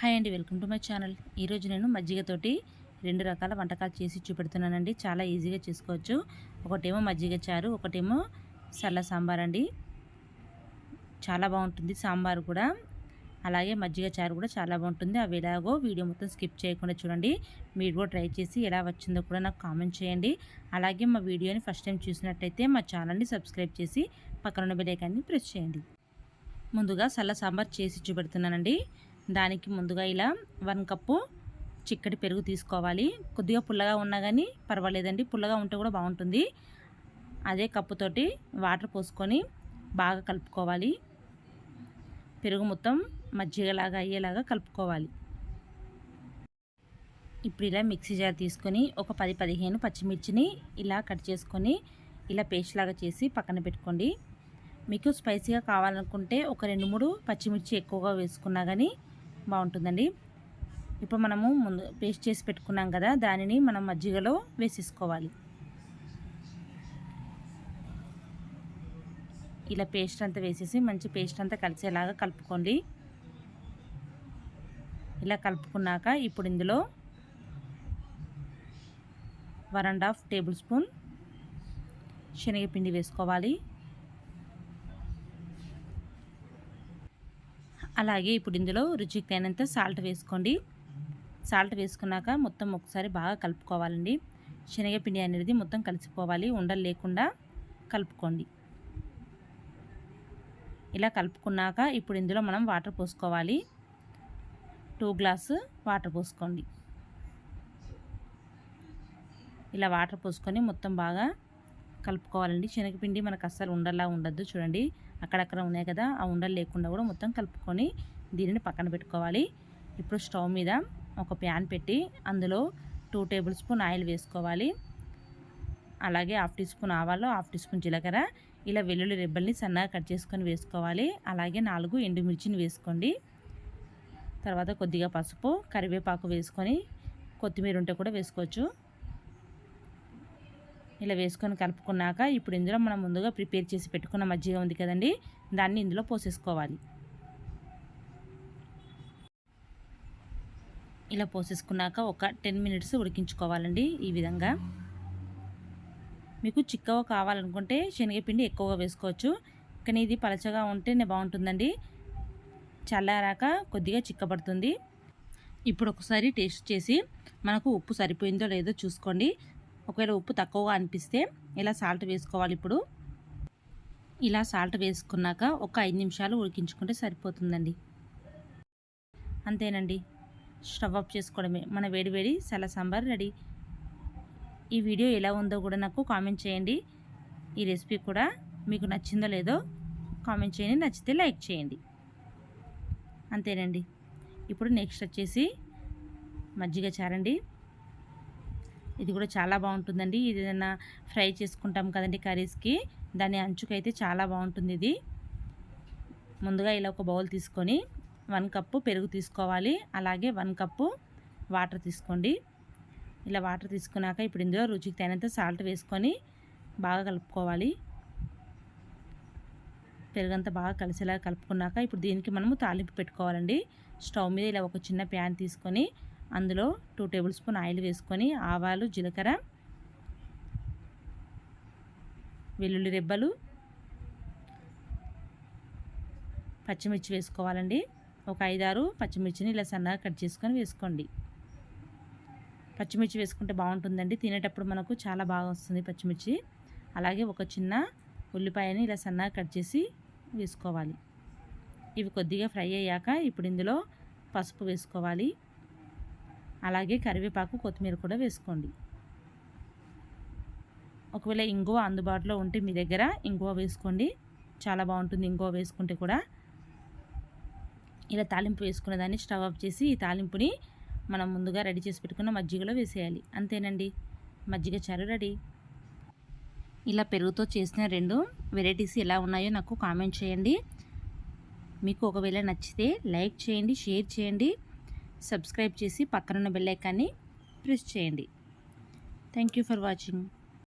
Hi అండి welcome to my channel. ఈరోజు నేను మజ్జిగతోటి రెండు రకాల వంటకాలు చేసి చూపెడుతున్నానండి. చాలా ఈజీగా చేసుకోవచ్చు. ఒకటేమో మజ్జిగ చారు ఒకటేమో సల్ల సాంబార్ అండి. చాలా బాగుంటుంది సాంబార్ కూడా. అలాగే మజ్జిగ చారు కూడా చాలా బాగుంటుంది. అవి ఎలాగో వీడియో మొత్తం స్కిప్ చేయకుండా చూడండి. మీరు కూడా ట్రై చేసి ఎలా వచ్చిందో కూడా నాకు కామెంట్ చేయండి. అలాగే మా వీడియోని ఫస్ట్ టైం చూసినట్టయితే మా ఛానల్ని సబ్స్క్రైబ్ చేసి పక్కన బెలైకాన్ని ప్రెస్ చేయండి. ముందుగా సల్ల సాంబార్ చేసి చూపెడుతున్నానండి. దానికి ముందుగా ఇలా వన్ కప్పు చిక్కటి పెరుగు తీసుకోవాలి. కొద్దిగా పుల్లగా ఉన్నా కానీ పర్వాలేదండి. పుల్లగా ఉంటే కూడా బాగుంటుంది. అదే కప్పుతోటి వాటర్ పోసుకొని బాగా కలుపుకోవాలి. పెరుగు మొత్తం మజ్జిగలాగా అయ్యేలాగా కలుపుకోవాలి. ఇప్పుడు ఇలా మిక్సీ జార్ తీసుకొని ఒక పది పదిహేను పచ్చిమిర్చిని ఇలా కట్ చేసుకొని ఇలా పేస్ట్ లాగా చేసి పక్కన పెట్టుకోండి. మీకు స్పైసీగా కావాలనుకుంటే ఒక రెండు మూడు పచ్చిమిర్చి ఎక్కువగా వేసుకున్నా కానీ బాగుంటుందండి. ఇప్పుడు మనము ముందు పేస్ట్ చేసి పెట్టుకున్నాం కదా దానిని మనం మజ్జిగలో వేసేసుకోవాలి. ఇలా పేస్ట్ అంతా వేసేసి మంచి పేస్ట్ అంతా కలిసేలాగా కలుపుకోండి. ఇలా కలుపుకున్నాక ఇప్పుడు ఇందులో one and half tablespoon శనగపిండి వేసుకోవాలి. అలాగే ఇప్పుడు ఇందులో రుచికి తగినంత సాల్ట్ వేసుకోండి. సాల్ట్ వేసుకున్నాక మొత్తం ఒకసారి బాగా కలుపుకోవాలండి. శనగపిండి అనేది మొత్తం కలిసిపోవాలి. ఉండలు లేకుండా కలుపుకోండి. ఇలా కలుపుకున్నాక ఇప్పుడు ఇందులో మనం వాటర్ పోసుకోవాలి. టూ గ్లాసు వాటర్ పోసుకోండి. ఇలా వాటర్ పోసుకొని మొత్తం బాగా కలుపుకోవాలండి. శనగపిండి మనకు అస్సలు ఉండలా ఉండద్దు చూడండి. అక్కడక్కడ ఉన్నాయి కదా ఆ ఉండలు లేకుండా కూడా మొత్తం కలుపుకొని దీనిని పక్కన పెట్టుకోవాలి. ఇప్పుడు స్టవ్ మీద ఒక ప్యాన్ పెట్టి అందులో టూ టేబుల్ స్పూన్ ఆయిల్ వేసుకోవాలి. అలాగే హాఫ్ టీ స్పూన్ ఆవాలు హాఫ్ టీ స్పూన్ జీలకర్ర. ఇలా వెల్లుల్లి రెబ్బల్ని సన్నగా కట్ చేసుకొని వేసుకోవాలి. అలాగే నాలుగు ఎండుమిర్చిని వేసుకోండి. తర్వాత కొద్దిగా పసుపు కరివేపాకు వేసుకొని కొత్తిమీర ఉంటే కూడా వేసుకోవచ్చు. ఇలా వేసుకొని కలుపుకున్నాక ఇప్పుడు ఇందులో మనం ముందుగా ప్రిపేర్ చేసి పెట్టుకున్న మజ్జిగ ఉంది కదండి దాన్ని ఇందులో పోసేసుకోవాలి. ఇలా పోసేసుకున్నాక ఒక టెన్ మినిట్స్ ఉడికించుకోవాలండి ఈ విధంగా. మీకు చిక్కగా కావాలనుకుంటే శనగపిండి ఎక్కువగా వేసుకోవచ్చు కానీ ఇది పలచగా ఉంటేనే బాగుంటుందండి. చల్లారాక కొద్దిగా చిక్కబడుతుంది. ఇప్పుడు ఒకసారి టేస్ట్ చేసి మనకు ఉప్పు సరిపోయిందో లేదో చూసుకోండి. ఒకవేళ ఉప్పు తక్కువగా అనిపిస్తే ఇలా సాల్ట్ వేసుకోవాలి ఇప్పుడు. ఇలా సాల్ట్ వేసుకున్నాక ఒక ఐదు నిమిషాలు ఉడికించుకుంటే సరిపోతుందండి. అంతేనండి. స్టవ్ ఆఫ్ చేసుకోవడమే. మన వేడి వేడి సల సాంబార్ రెడీ. ఈ వీడియో ఎలా ఉందో కూడా నాకు కామెంట్ చేయండి. ఈ రెసిపీ కూడా మీకు నచ్చిందో లేదో కామెంట్ చేయండి. నచ్చితే లైక్ చేయండి. అంతేనండి. ఇప్పుడు నెక్స్ట్ వచ్చేసి మజ్జిగ చారండి. ఇది కూడా చాలా బాగుంటుందండి. ఇది ఏదైనా ఫ్రై చేసుకుంటాం కదండి కర్రీస్కి. దాని అంచుకైతే చాలా బాగుంటుంది ఇది. ముందుగా ఇలా ఒక బౌల్ తీసుకొని వన్ కప్పు పెరుగు తీసుకోవాలి. అలాగే వన్ కప్పు వాటర్ తీసుకోండి. ఇలా వాటర్ తీసుకున్నాక ఇప్పుడు ఇందులో రుచికి తగినంత సాల్ట్ వేసుకొని బాగా కలుపుకోవాలి. పెరుగంతా బాగా కలిసేలా కలుపుకున్నాక ఇప్పుడు దీనికి మనము తాలింపు పెట్టుకోవాలండి. స్టవ్ మీద ఇలా ఒక చిన్న ప్యాన్ తీసుకొని అందులో టూ టేబుల్ స్పూన్ ఆయిల్ వేసుకొని ఆవాలు జీలకర్ర వెల్లుల్లి రెబ్బలు పచ్చిమిర్చి వేసుకోవాలండి. ఒక ఐదారు పచ్చిమిర్చిని ఇలా సన్నగా కట్ చేసుకొని వేసుకోండి. పచ్చిమిర్చి వేసుకుంటే బాగుంటుందండి. తినేటప్పుడు మనకు చాలా బాగా వస్తుంది పచ్చిమిర్చి. అలాగే ఒక చిన్న ఉల్లిపాయని ఇలా సన్నగా కట్ చేసి వేసుకోవాలి. ఇవి కొద్దిగా ఫ్రై అయ్యాక ఇప్పుడు ఇందులో పసుపు వేసుకోవాలి. అలాగే కరివేపాకు కొత్తిమీర కూడా వేసుకోండి. ఒకవేళ ఇంగువ అందుబాటులో ఉంటే మీ దగ్గర ఇంగువ వేసుకోండి. చాలా బాగుంటుంది ఇంగువ వేసుకుంటే కూడా. ఇలా తాలింపు వేసుకున్న దాన్ని స్టవ్ ఆఫ్ చేసి ఈ తాలింపుని మనం ముందుగా రెడీ చేసి పెట్టుకున్న మజ్జిగలో వేసేయాలి. అంతేనండి. మజ్జిగ చారు రెడీ. ఇలా పెరుగుతో చేసిన రెండు వెరైటీస్ ఎలా ఉన్నాయో నాకు కామెంట్ చేయండి. మీకు ఒకవేళ నచ్చితే లైక్ చేయండి షేర్ చేయండి. సబ్స్క్రైబ్ చేసి పక్కనున్న బెల్లైకాన్ని ప్రెస్ చేయండి. Thank you for watching